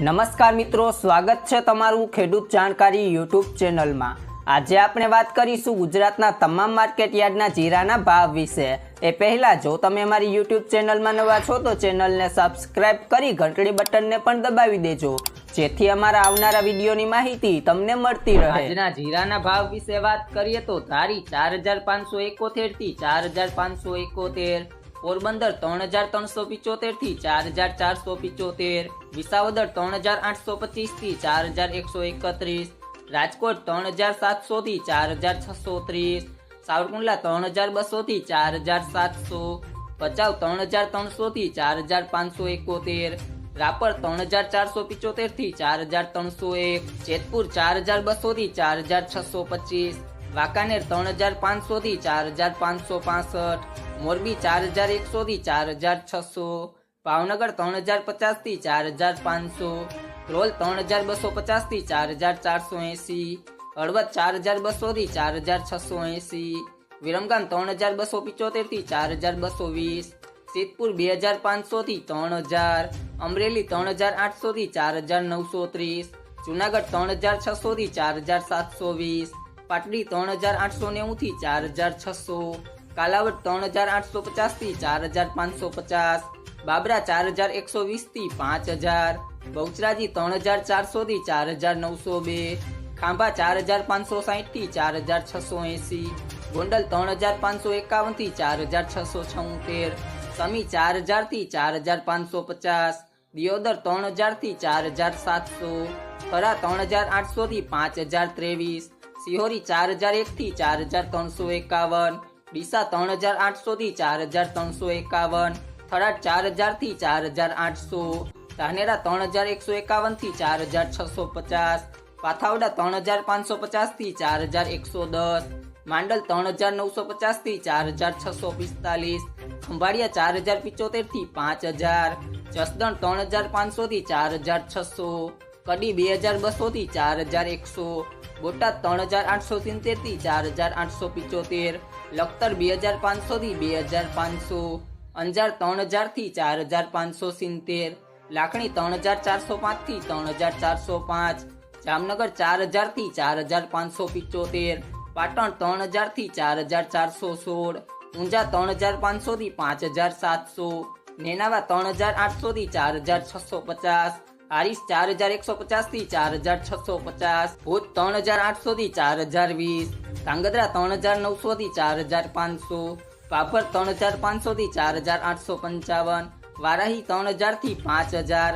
નમસ્કાર મિત્રો, સ્વાગત છે તમારું ખેડૂત જાણકારી યુટ્યુબ ચેનલમાં. આજે આપણે વાત કરીશું ગુજરાતના તમામ માર્કેટ યાર્ડના જીરાના ભાવ વિશે. એ પહેલા જો તમે અમારી યુટ્યુબ ચેનલમાં નવા છો, તો ચેનલને સબસ્ક્રાઇબ કરી ઘંટડી બટનને પણ દબાવી દેજો, જેથી અમારા આવનારા વિડીયોની માહિતી તમને મળતી રહે. આજના જીરાના ભાવ વિશે વાત કરીએ તો ધારી ચાર હજાર પાંચસો એકોતેરથી ચાર હજાર પાંચસો એકોતેર. પોરબંદર ત્રણ હજાર ત્રણસો પિચોતેરથી ચાર હજાર ચારસો પિચોતેર, વિસાવદર ત્રણ હજાર આઠસો પચીસથી ચાર હજાર એકસો એકત્રીસ, રાજકોટ ત્રણ હજાર સાતસો થી ચાર હજાર છસો ત્રીસ, સાવરકુંડલા ત્રણ હજાર બસો થી ચાર હજાર સાતસો, ભચાઉ ત્રણ હજાર ત્રણસો થી ચાર હજાર પાંચસો એકોતેર, રાપર ત્રણ હજાર ચારસો પિચોતેરથી ચાર હજાર ત્રણસો એક, જેતપુર ચાર હજાર બસો થી ચાર હજાર છસો પચીસ વાંકાનેર ત્રણ હજાર પાંચસો થી ચાર હજાર પાંચસો પાસઠ મોરબી ચાર હજાર એકસો થી ચાર હજાર છસો ભાવનગર ત્રણ હજાર પચાસથી ચાર હજાર પાંચસો ધ્રોલ ત્રણ હજાર બસો પચાસથી ચાર હજાર ચારસો એસી હળવદ ચાર હજાર બસો થી ચાર હજાર છસો એસી વિરમગામ ત્રણ હજાર બસો પિચોતેરથી ચાર હજાર બસો વીસ સિદ્ધપુર બે હજાર પાંચસો થી ત્રણ હજાર અમરેલી ત્રણ હજાર આઠસો થી ચાર હજાર નવસો ત્રીસ જુનાગઢ ત્રણ હજાર છસો થી ચાર હજાર સાતસો વીસ પાટડી ત્રણ હજાર આઠસો નેવુંથી ચાર હજાર છસો કાલાવડ ત્રણ હજાર આઠસો પચાસથી ચાર હજાર પાંચસો પચાસ બાબરા ચાર હજાર એકસો વીસથી પાંચ હજાર બહુચરાજી ત્રણ હજાર ચારસોથી ચાર હજાર નવસો બે ખાંભા ચાર હજાર પાંચસો સાહીઠથી ચાર હજાર છસો એંસી ગોંડલ ત્રણ હજાર પાંચસો એકાવનથી ચાર હજાર છસો છોતેર સમી ચાર હજારથી ચાર હજાર પાંચસો પચાસ દિયોદર ત્રણ હજારથી ચાર હજાર સાતસો થરા ત્રણ હજાર આઠસોથી પાંચ હજાર ત્રેવીસ સિહોરી ચાર હજાર એક થી ચાર હજાર ત્રણસો એકાવન ડીસા ત્રણ હજાર આઠસો થી ચાર હજાર ત્રણસો એકાવન થરાદ ચાર હજારથી ચાર હજાર આઠસો ધાનેરા ત્રણ હજાર એકસો એકાવનથી ચાર હજાર છસો પચાસ પાથાવડા ત્રણ હજાર પાંચસો પચાસથી ચાર હજાર એકસો દસ માંડલ ત્રણ હજાર નવસો પચાસથી ચાર હજાર છસો પિસ્તાલીસ ખંભાળિયા ચાર હજાર પિચોતેરથી પાંચ હજાર જસદણ ત્રણ હજાર પાંચસો થી ચાર હજાર છસો કડી બે હજાર બસો થી ચાર હજાર એકસો બોટાદ ત્રણ હજાર આઠસો સિત્તેરથી ચાર હજાર આઠસો પિચોતેર, લખતર બે હજાર પાંચસો થી બે હજાર પાંચસો, અંજાર ત્રણ હજારથી ચાર હજાર પાંચસો સિત્તેર, લાખણી ત્રણ હજાર ચારસો પાંચથી ત્રણ હજાર ચારસો પાંચ, જામનગર ચાર હજારથી ચાર હજાર પાંચસો પિચોતેર, પાટણ ત્રણ હજારથી ચાર હજાર ચારસો સોળ, ઊંઝા ત્રણ હજાર પાંચસો થી પાંચ હજાર સાતસો, નેનાવા ત્રણ હજાર આઠસો થી ચાર હજાર છસો પચાસ હારીસ ચાર હજાર એકસો પચાસથી ચાર હજાર છસો પચાસ, ભુજ ત્રણ હજાર આઠસો થી ચાર હજાર વીસ, ધાંગધ્રા ત્રણ હજાર નવસો થી ચાર હજાર પાંચસો, પાપર ત્રણ હજાર પાંચસો થી ચાર હજાર આઠસો પંચાવન, વારાહી ત્રણ હજારથી પાંચ હજાર